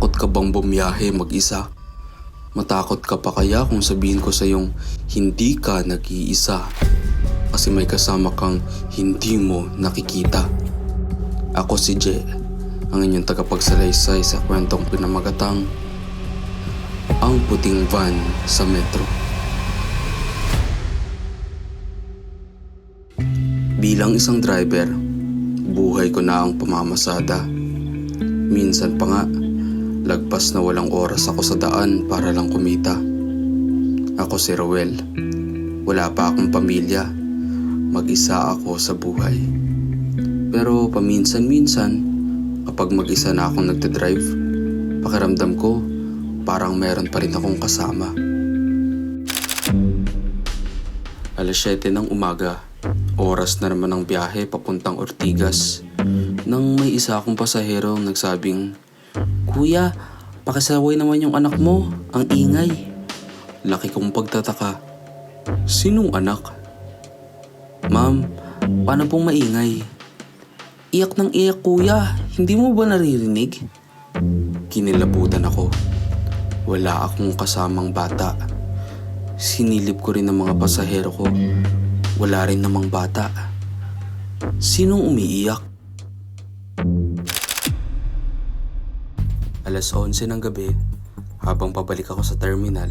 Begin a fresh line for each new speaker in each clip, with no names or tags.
Natatakot ka bang bumiyahe mag-isa? Matakot ka pa kaya kung sabihin ko sa yung hindi ka nag-iisa? Kasi may kasama kang hindi mo nakikita. Ako si Je, ang inyong tagapagsalaysay sa kwentong pinamagatang Ang Puting Van sa Metro. Bilang isang driver, buhay ko na ang pamamasada. Minsan pa nga, lagpas na walang oras ako sa daan para lang kumita. Ako si Roel. Wala pa akong pamilya. Mag-isa ako sa buhay. Pero paminsan-minsan, kapag mag-isa na akong nagte-drive, pakiramdam ko parang meron pa rin akong kasama. Alas 7 ng umaga, oras na naman ang biyahe papuntang Ortigas. Nang may isa akong pasahero ang nagsabing, Kuya, pakisaway naman yung anak mo, ang ingay. Laki kong pagtataka. Sinong anak? Ma'am, paano pong maingay? Iyak ng iyak kuya, hindi mo ba naririnig? Kinilabutan ako. Wala akong kasamang bata. Sinilip ko rin ang mga pasahero ko. Wala rin namang bata. Sinong umiiyak? Alas 11 ng gabi, habang pabalik ako sa terminal,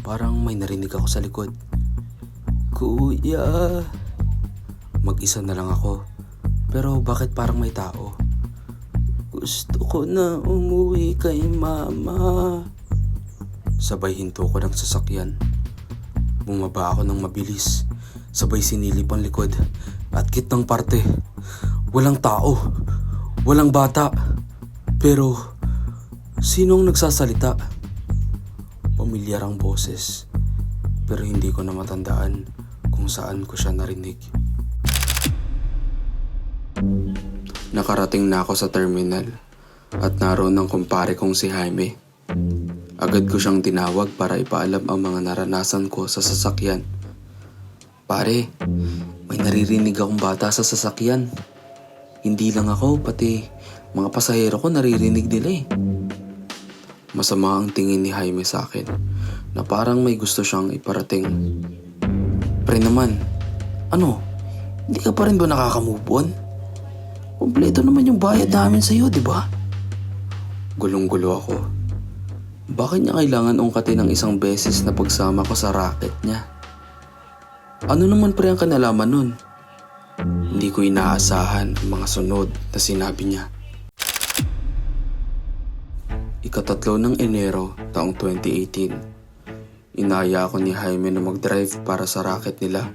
parang may narinig ako sa likod. Kuya! Mag-isa na lang ako. Pero bakit parang may tao? Gusto ko na umuwi kay mama. Sabay hinto ko ng sasakyan. Bumaba ako ng mabilis. Sabay sinilip ang likod. At kitang parte. Walang tao. Walang bata. Pero, sinong nagsasalita? Pamilyar ang boses. Pero hindi ko na matandaan kung saan ko siya narinig. Nakarating na ako sa terminal at naroon ang kumpare kong si Jaime. Agad ko siyang tinawag para ipaalam ang mga naranasan ko sa sasakyan. Pare, may naririnig akong bata sa sasakyan. Hindi lang ako, pati mga pasahero ko naririnig nila eh. Masama ang tingin ni Jaime sa akin na parang may gusto siyang iparating. Pre naman, ano? Hindi ka pa rin ba nakaka-move on? Kompleto naman yung bayad namin sa'yo, di ba? Gulong-gulo ako. Bakit niya kailangan ungkatin ng isang beses na pagsama ko sa racket niya? Ano naman pre ang kanalaman nun? Hindi ko inaasahan ang mga sunod na sinabi niya. Ikatatlo ng Enero taong 2018. Inaya ako ni Jaime na mag-drive para sa racket nila.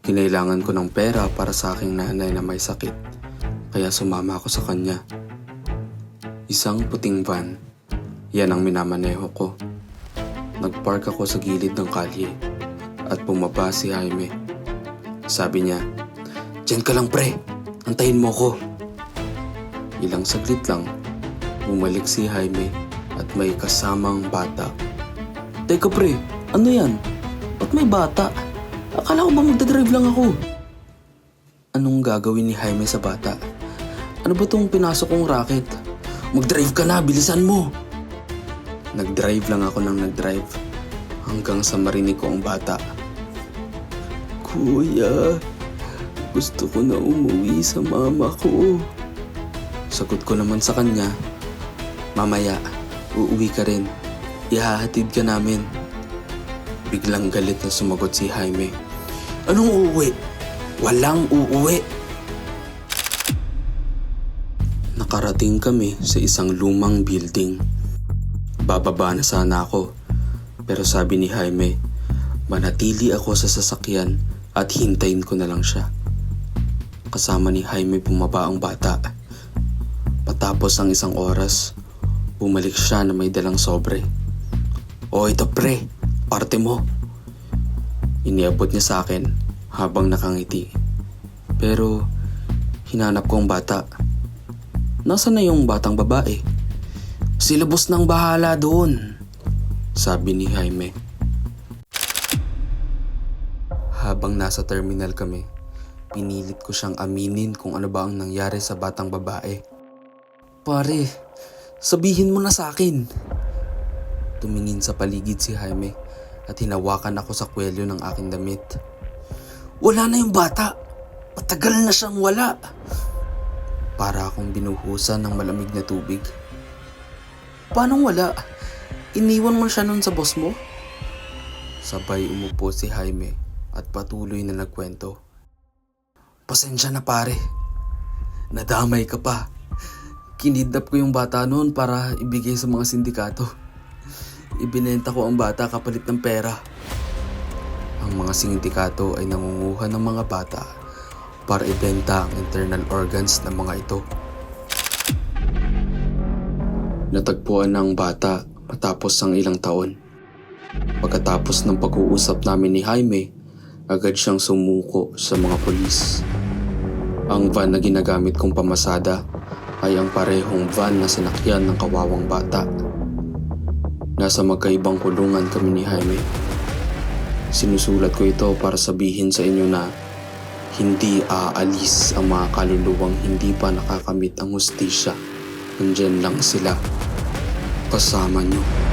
Kinailangan ko ng pera para sa aking nanay na may sakit, kaya sumama ako sa kanya. Isang puting van, yan ang minamaneho ko. Nagpark ako sa gilid ng kalye at bumaba si Jaime. Sabi niya, Diyan ka lang pre, antayin mo ko. Ilang saglit lang, bumalik si Jaime at may kasamang bata. Teka pre, ano yan? Ba't may bata? Akala ko ba magdadrive lang ako? Anong gagawin ni Jaime sa bata? Ano ba tong pinasok kong racket? Mag-drive ka na, bilisan mo! Nag-drive lang ako nang nag-drive hanggang sa marinig ko ang bata. Kuya, gusto ko na umuwi sa mama ko. Sagot ko naman sa kanya, Mamaya, uuwi ka rin. Ihahatid ka namin. Biglang galit na sumagot si Jaime. Anong uuwi? Walang uuwi. Nakarating kami sa isang lumang building. Bababa na sana ako. Pero sabi ni Jaime, manatili ako sa sasakyan at hintayin ko na lang siya. Kasama ni Jaime bumaba ang bata. Patapos ang isang oras, bumalik siya na may dalang sobre. O ito pre, parte mo. Iniabot niya sa akin habang nakangiti. Pero hinanap ko ang bata. Nasaan na yung batang babae? Silabos ng bahala doon, sabi ni Jaime. Habang nasa terminal kami, pinilit ko siyang aminin kung ano ba ang nangyari sa batang babae. Pare, Sabihin mo na sa akin. Tumingin sa paligid si Jaime at hinawakan ako sa kwelyo ng aking damit. Wala na yung bata. Matagal na siyang wala. Para akong binuhusan ng malamig na tubig. Paano wala? Iniwan mo siya nun sa boss mo? Sabay umupo si Jaime at patuloy na nagkwento. Pasensya na pare. Nadamay ka pa. Kinidnap ko yung bata noon para ibigay sa mga sindikato. Ibinenta ko ang bata kapalit ng pera. Ang mga sindikato ay nangunguha ng mga bata para ibenta ang internal organs ng mga ito. Natagpuan ng bata matapos ang ilang taon. Pagkatapos ng pag-uusap namin ni Jaime, agad siyang sumuko sa mga polis. Ang van na ginagamit kong pamasada ay ang parehong van na sinakyan ng kawawang bata. Nasa magkaibang kulungan kami ni Jaime. Sinusulat ko ito para sabihin sa inyo na hindi aalis ang mga kaluluwang hindi pa nakakamit ang hustisya. Nandyan lang sila. Kasama nyo.